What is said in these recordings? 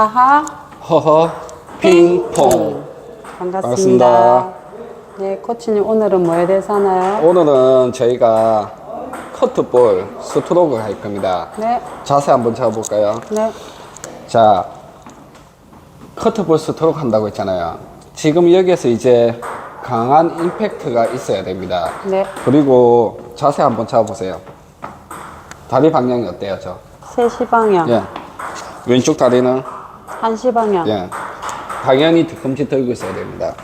하하 허허 핑퐁 반갑습니다. 반갑습니다. 네, 코치님 오늘은 뭐에 대해서 하나요? 오늘은 저희가 커트볼 스트로크 할 겁니다 네, 자세 한번 잡아볼까요? 네, 자 커트볼 스트로크 한다고 했잖아요 지금 여기에서 이제 강한 임팩트가 있어야 됩니다 네. 그리고 자세 한번 잡아보세요 다리 방향이 어때요 저? 3시 방향, 예. 왼쪽 다리는 1시 방향. 예. 당연히 뒤꿈치 들고 있어야 됩니다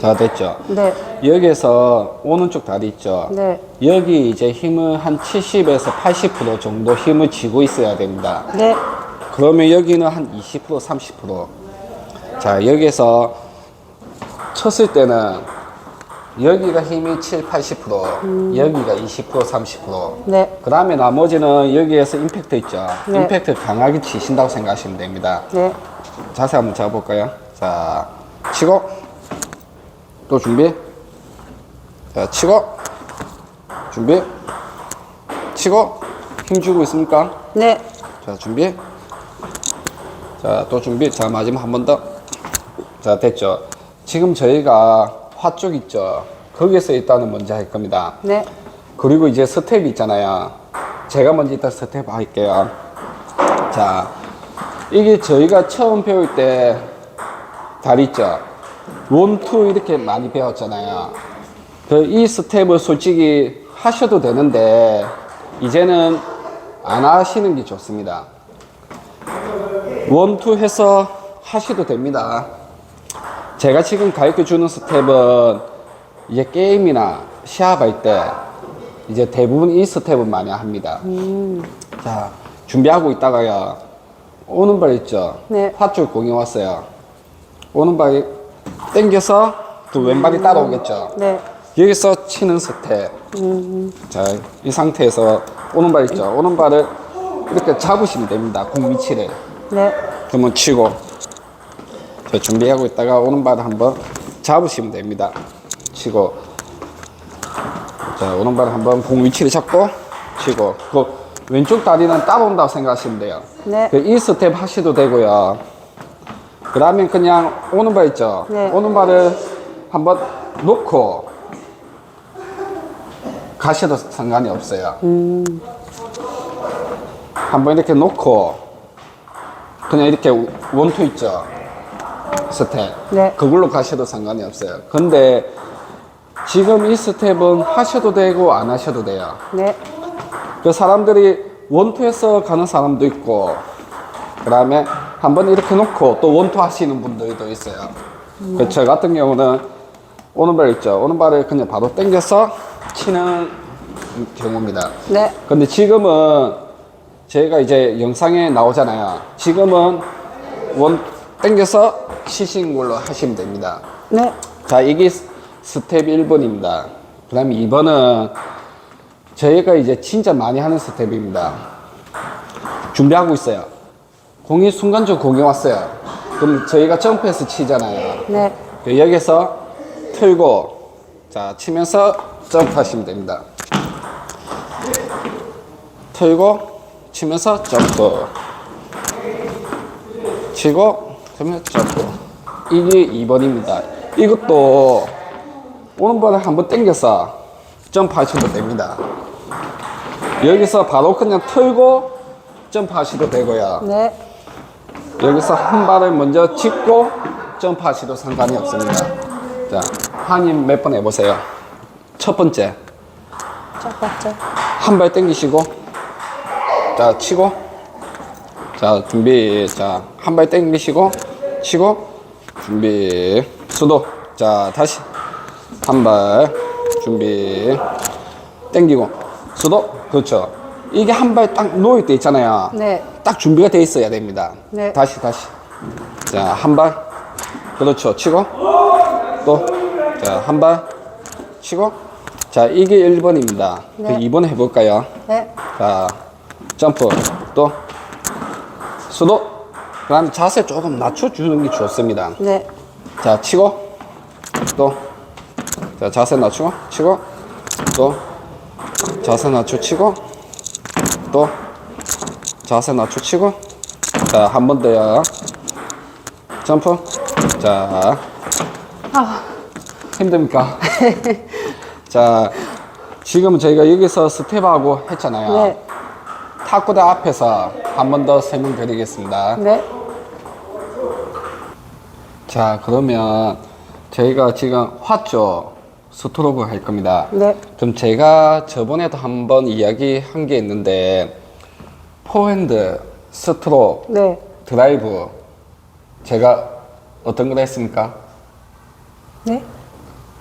자 됐죠? 네, 여기에서 오른쪽 다리 있죠? 네, 여기 이제 힘을 한 70에서 80% 정도 힘을 쥐고 있어야 됩니다. 네, 그러면 여기는 한 20%, 30%. 자, 여기서 쳤을 때는 여기가 힘이 7, 80%, 여기가 20%, 30%. 네, 그 다음에 나머지는 여기에서 임팩트 있죠? 네. 임팩트 강하게 치신다고 생각하시면 됩니다. 네, 자세 한번 잡아볼까요? 자, 치고, 또 준비. 자, 치고, 준비. 치고, 힘 주고 있습니까? 네, 자, 준비. 자, 또 준비. 자, 마지막 한 번 더. 자, 됐죠? 지금 저희가 화쪽 있죠? 거기에서 일단은 먼저 할 겁니다. 네, 그리고 이제 스텝이 있잖아요. 제가 먼저 일단 스텝 할게요. 자, 이게 저희가 처음 배울 때 다리 있죠? 원, 투 이렇게 많이 배웠잖아요. 그 이 스텝을 솔직히 하셔도 되는데 이제는 안 하시는 게 좋습니다. 원, 투 해서 하셔도 됩니다. 제가 지금 가르쳐 주는 스텝은 이제 게임이나 시합할 때 이제 대부분 이 스텝은 많이 합니다. 자, 준비하고 있다가요. 오는 발 있죠? 네. 화줄 공이 왔어요. 오는 발이 당겨서 또 왼발이 따라오겠죠? 네, 여기서 치는 스텝. 자, 이 상태에서 오는 발 있죠? 오는 발을 이렇게 잡으시면 됩니다. 공 위치를. 네, 그러면 치고. 자, 준비하고 있다가 오는 발을 한번 잡으시면 됩니다. 치고. 자, 오는 발을 한번 공 위치를 잡고, 치고. 그 왼쪽 다리는 따라온다고 생각하시면 돼요. 네. 그 이 스텝 하셔도 되고요. 그 다음에 그냥 오는 발 있죠? 네. 오는 발을 한번 놓고 가셔도 상관이 없어요. 한번 이렇게 놓고 그냥 이렇게 원투 있죠? 스텝. 네. 그걸로 가셔도 상관이 없어요. 근데 지금 이 스텝은 하셔도 되고 안 하셔도 돼요. 네, 그 사람들이 원투에서 가는 사람도 있고 그 다음에 한번 이렇게 놓고 또 원투 하시는 분들도 있어요 그저 같은 경우는 오른발 있죠 오른발을 그냥 바로 당겨서 치는 경우입니다 네, 근데 지금은 제가 이제 영상에 나오잖아요 지금은 원 당겨서 치신 걸로 하시면 됩니다 네, 자, 이게 스- 스텝 1번입니다. 그 다음에 2번은 저희가 이제 진짜 많이 하는 스텝입니다. 준비하고 있어요. 공이 순간적으로 공이 왔어요. 그럼 저희가 점프해서 치잖아요. 네, 그 여기서 틀고, 자, 치면서 점프하시면 됩니다. 틀고, 치면서 점프. 치고, 점프. 이게 2번입니다. 이것도 오른발을 한번 당겨서 점프하셔도 됩니다. 여기서 바로 그냥 틀고 점프하셔도 되고요. 네, 여기서 한 발을 먼저 짚고 점프하셔도 상관이 없습니다. 자, 한임 몇 번 해보세요. 첫 번째, 첫 번째. 한 발 당기시고, 자, 치고, 자, 준비, 자, 한 발 당기시고, 치고, 준비, 수도, 자, 다시, 한 발, 준비, 당기고, 수도, 그렇죠. 이게 한 발 딱 놓일 때 있잖아요. 네, 딱 준비가 돼 있어야 됩니다. 네. 다시, 다시. 자, 한 발, 그렇죠. 치고, 또, 자, 한 발, 치고, 자, 이게 1번입니다. 네. 2번 해볼까요? 네, 자, 점프, 또, 수도, 그 다음에 자세 조금 낮춰주는 게 좋습니다. 네, 자, 치고, 또, 자, 자세 낮추고, 치고, 또, 자세 낮춰 치고, 또, 자세 낮춰 치고, 자, 한 번 더요. 점프. 자, 아, 힘듭니까? 자, 지금 저희가 여기서 스텝하고 했잖아요. 네. 탁구대 앞에서 한 번 더 설명드리겠습니다. 네. 자, 그러면 저희가 지금 화죠 스트로크 할 겁니다. 네. 그럼 제가 저번에도 한번 이야기한 게 있는데 포핸드, 스트로크, 네. 드라이브 제가 어떤 걸 했습니까? 네.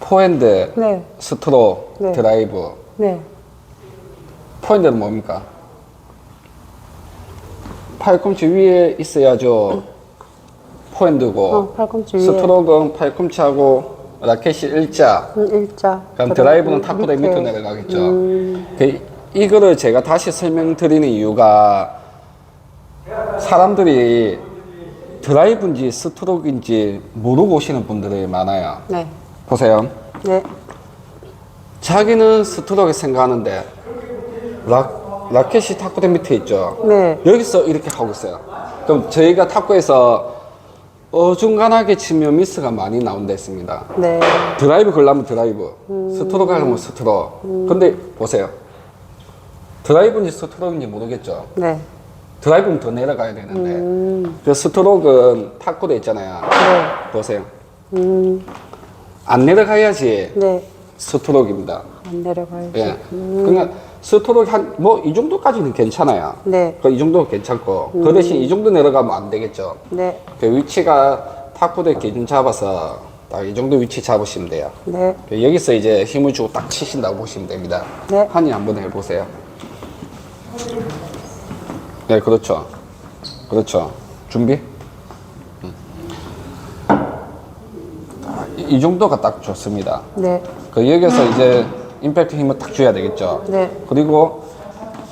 포핸드, 네. 스트로크, 네. 드라이브 네. 포핸드는 뭡니까? 팔꿈치 위에 있어야죠. 포핸드고 어, 팔꿈치 위에. 스트로크는 팔꿈치하고 라켓이 일자. 음, 일자. 그럼 드라이브 드라이브는 탁구대 밑으로 밑에. 내려가겠죠. 음. 그 이거를 제가 다시 설명드리는 이유가 사람들이 드라이브인지 스트로크인지 모르고 오시는 분들이 많아요. 네. 보세요. 네. 자기는 스트로크 생각하는데 라, 라켓이 탁구대 밑에 있죠. 네. 여기서 이렇게 하고 있어요. 그럼 저희가 탁구에서 어중간하게 치면 미스가 많이 나온다 했습니다. 네. 드라이브 걸려면 드라이브, 스트로크 하려면 스트로크. 근데 보세요. 드라이브인지 스트로크인지 모르겠죠. 네. 드라이브는 더 내려가야 되는데. 음. 그 스트로크는 탁구대 있잖아요. 네. 보세요. 음. 안 내려가야지 네. 스트로크입니다. 안 내려가야지. 예. 그러니까 스트로크 한, 뭐, 이 정도까지는 괜찮아요. 네. 그 이 정도 괜찮고. 그 대신 이 정도 내려가면 안 되겠죠. 네. 그 위치가 탁구대 기준 잡아서 딱 이 정도 위치 잡으시면 돼요. 네. 그 여기서 이제 힘을 주고 딱 치신다고 보시면 됩니다. 네. 한이 한번 해보세요. 네, 그렇죠. 그렇죠. 준비. 음. 이, 이 정도가 딱 좋습니다. 네. 그 여기서 이제 임팩트 힘을 딱 줘야 되겠죠. 네. 그리고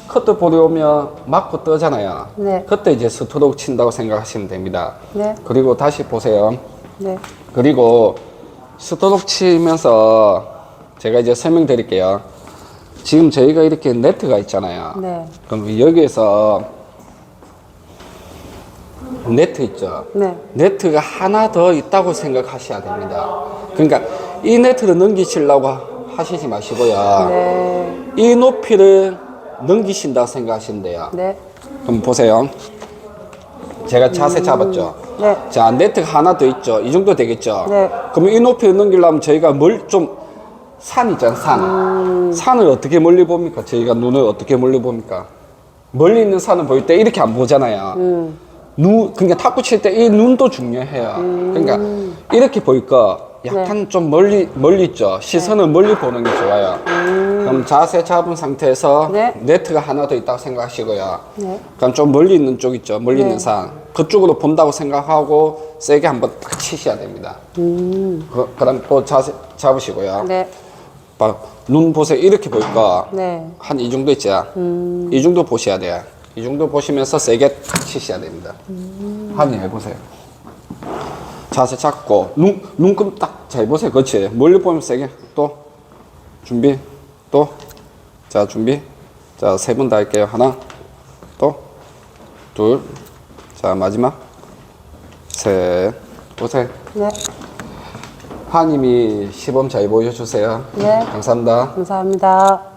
커트 볼이 오면 맞고 떠잖아요. 네. 그때 이제 스트로크 친다고 생각하시면 됩니다. 네. 그리고 다시 보세요. 네. 그리고 스트로크 치면서 제가 이제 설명드릴게요. 지금 저희가 이렇게 네트가 있잖아요. 네. 그럼 여기에서 네트 있죠. 네. 네트가 하나 더 있다고 생각하셔야 됩니다. 그러니까 이 네트를 넘기시려고 하시지 마시고요. 네. 이 높이를 넘기신다고 생각하시면 돼요. 네. 그럼 보세요. 제가 자세 잡았죠. 네. 자, 네트가 하나 더 있죠. 이 정도 되겠죠. 네. 그럼 이 높이를 넘기려면 저희가 뭘 좀, 산 있잖아요, 산. 산을 어떻게 멀리 봅니까? 저희가 눈을 어떻게 멀리 봅니까? 멀리 있는 산을 보일 때 이렇게 안 보잖아요. 눈, 그러니까 탁구 칠 때 이 눈도 중요해요. 그러니까 이렇게 보니까 약간 좀 멀리, 멀리 있죠. 시선을 멀리 보는 게 좋아요. 그럼 자세 잡은 상태에서 네. 네트가 하나 더 있다고 생각하시고요. 네. 그럼 좀 멀리 있는 쪽 있죠. 멀리 네. 있는 산. 그쪽으로 본다고 생각하고 세게 한번 딱 치셔야 됩니다. 그, 그럼 또 자세 잡으시고요. 네. 봐, 눈 보세요. 이렇게 보니까 네. 한 이 정도 있죠. 이 정도 보셔야 돼요. 이 정도 보시면서 세게 탁 치셔야 됩니다. 한번 해보세요. 자세 잡고 눈 눈금 딱 잘 보세요. 그렇지. 멀리 보면 세게 또 준비 또 자 준비 자 세 번 다 할게요. 하나 또 둘 자 마지막 셋 보세요. 네. 하님이 시범 잘 보여주세요. 네. 감사합니다. 감사합니다.